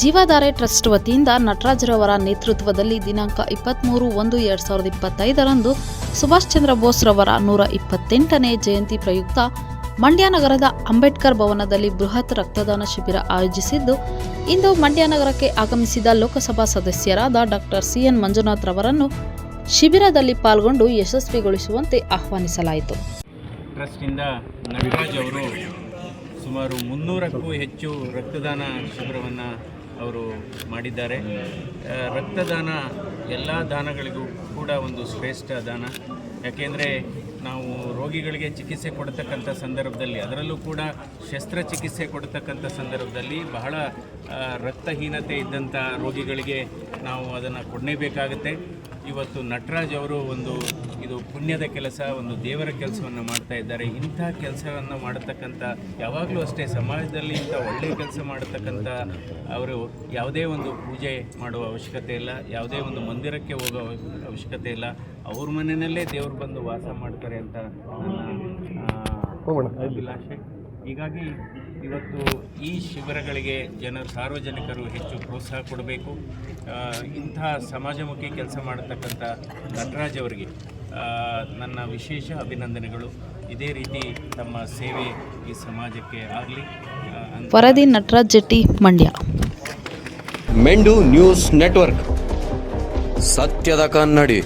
ಜೀವಧಾರೆ trust ವತಿಯಿಂದ ನಟರಾಜ್ರವರ ನೇತೃತ್ವದಲ್ಲಿ ದಿನಾಂಕ ಇಪ್ಪತ್ತ್ಮೂರು ಒಂದು ಎರಡು ಸಾವಿರದ ಇಪ್ಪತ್ತೈದರಂದು ಸುಭಾಷ್ ಚಂದ್ರ ಬೋಸ್ರವರ ನೂರ ಇಪ್ಪತ್ತೆಂಟನೇ ಜಯಂತಿ ಪ್ರಯುಕ್ತ ಮಂಡ್ಯ ನಗರದ ಅಂಬೇಡ್ಕರ್ ಭವನದಲ್ಲಿ ಬೃಹತ್ ರಕ್ತದಾನ ಶಿಬಿರ ಆಯೋಜಿಸಿದ್ದು, ಇಂದು ಮಂಡ್ಯ ನಗರಕ್ಕೆ ಆಗಮಿಸಿದ ಲೋಕಸಭಾ ಸದಸ್ಯರಾದ ಡಾಕ್ಟರ್ ಸಿಎನ್ ಮಂಜುನಾಥ್ ರವರನ್ನು ಶಿಬಿರದಲ್ಲಿ ಪಾಲ್ಗೊಂಡು ಯಶಸ್ವಿಗೊಳಿಸುವಂತೆ ಆಹ್ವಾನಿಸಲಾಯಿತು. ಸುಮಾರು ಮುನ್ನೂರಕ್ಕೂ ಹೆಚ್ಚು ರಕ್ತದಾನ ಶಿಬಿರವನ್ನು ಅವರು ಮಾಡಿದ್ದಾರೆ. ರಕ್ತದಾನ ಎಲ್ಲ ದಾನಗಳಿಗೂ ಕೂಡ ಒಂದು ಶ್ರೇಷ್ಠ ದಾನ. ಯಾಕೆಂದರೆ ನಾವು ರೋಗಿಗಳಿಗೆ ಚಿಕಿತ್ಸೆ ಕೊಡ್ತಕ್ಕಂಥ ಸಂದರ್ಭದಲ್ಲಿ, ಅದರಲ್ಲೂ ಕೂಡ ಶಸ್ತ್ರಚಿಕಿತ್ಸೆ ಕೊಡ್ತಕ್ಕಂಥ ಸಂದರ್ಭದಲ್ಲಿ ಬಹಳ ರಕ್ತಹೀನತೆ ಇದ್ದಂಥ ರೋಗಿಗಳಿಗೆ ನಾವು ಅದನ್ನು ಕೊಡಲೇಬೇಕಾಗತ್ತೆ. ಇವತ್ತು ನಟರಾಜ್ ಅವರು ಒಂದು ಇದು ಪುಣ್ಯದ ಕೆಲಸ ಒಂದು ದೇವರ ಕೆಲಸವನ್ನು ಮಾಡ್ತಾ ಇದ್ದಾರೆ. ಇಂಥ ಕೆಲಸವನ್ನು ಮಾಡತಕ್ಕಂಥ ಯಾವಾಗಲೂ ಅಷ್ಟೇ ಸಮಾಜದಲ್ಲಿ ಇಂಥ ಒಳ್ಳೆಯ ಕೆಲಸ ಮಾಡತಕ್ಕಂಥ ಅವರು ಯಾವುದೇ ಒಂದು ಪೂಜೆ ಮಾಡುವ ಅವಶ್ಯಕತೆ ಇಲ್ಲ ಯಾವುದೇ ಒಂದು ಮಂದಿರಕ್ಕೆ ಹೋಗೋ ಅವಶ್ಯಕತೆ ಇಲ್ಲ. ಅವ್ರ ಮನೆಯಲ್ಲೇ ದೇವರು ಬಂದು ವಾಸ ಮಾಡ್ತಾರೆ ಅಂತ ನನ್ನ ಅಭಿಲಾಷೆ. ಹೀಗಾಗಿ ಇವತ್ತು ಈ ಶಿಬಿರಗಳಿಗೆ ಜನರು ಸಾರ್ವಜನಿಕರು ಹೆಚ್ಚು ಪ್ರೋತ್ಸಾಹ ಕೊಡಬೇಕು. ಇಂಥ ಸಮಾಜಮುಖಿ ಕೆಲಸ ಮಾಡತಕ್ಕಂಥ ನಟರಾಜ್ ಅವರಿಗೆ ನನ್ನ ವಿಶೇಷ ಅಭಿನಂದನೆಗಳು. ಇದೇ ರೀತಿ ತಮ್ಮ ಸೇವೆ ಈ ಸಮಾಜಕ್ಕೆ ಆಗಲಿ. ವರದಿ ನಟರಾಜ್ ಜೆಟ್ಟಿ ಮಂಡ್ಯ. ಮೆಂಡು ನ್ಯೂಸ್ ನೆಟ್ವರ್ಕ್. ಸತ್ಯದ ಕನ್ನಡಿ.